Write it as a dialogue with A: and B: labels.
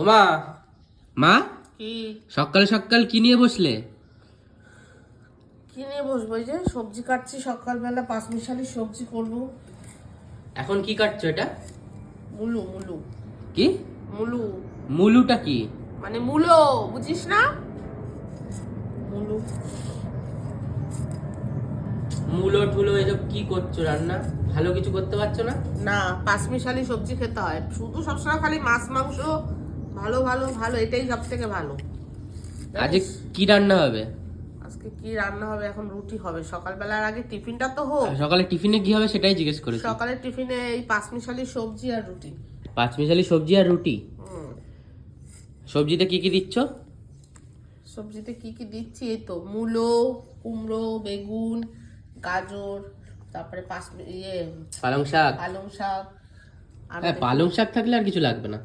A: ওমা। মা?
B: কি?
A: সকাল সকাল কি নিয়ে বসলে?
B: কি নিয়ে বসবো এই যে সবজি কাটছি সকালবেলা পাঁচ মিশালি সবজি করব।
A: এখন কি কাটছো এটা?
B: মুলু মুলু।
A: কি?
B: মুলু।
A: মুলুটা কি?
B: মানে মুলো বুঝিস না? মুলু।
A: মুলো ঠুলো এসব কি করছ রান্না? ভালো কিছু করতে পারছ না?
B: না পাঁচ মিশালি সবজি খেতে হয়। শুধু সবসময় খালি মাছ মাংস ভালো ভালো ভালো এটাই সব থেকে ভালো
A: আজকে কি রান্না হবে?
B: আজকে কি রান্না হবে? এখন রুটি হবে। সকালবেলার আগে টিফিনটা তো হোক।
A: সকালে টিফিনে কি হবে সেটাই জিজ্ঞেস করেছি।
B: সকালে টিফিনে এই পাঁচ মিশালি সবজি আর রুটি।
A: পাঁচ মিশালি সবজি আর রুটি। সবজিতে কি কি দিচ্ছ?
B: সবজিতে কি কি দিচ্ছি? এই তো মূলো কুমড়ো বেগুন গাজর তারপরে পাঁচ ইয়ে
A: পালং শাক?
B: পালং শাক। আর
A: হ্যাঁ পালং শাক থাকলে আর কিছু লাগবে না।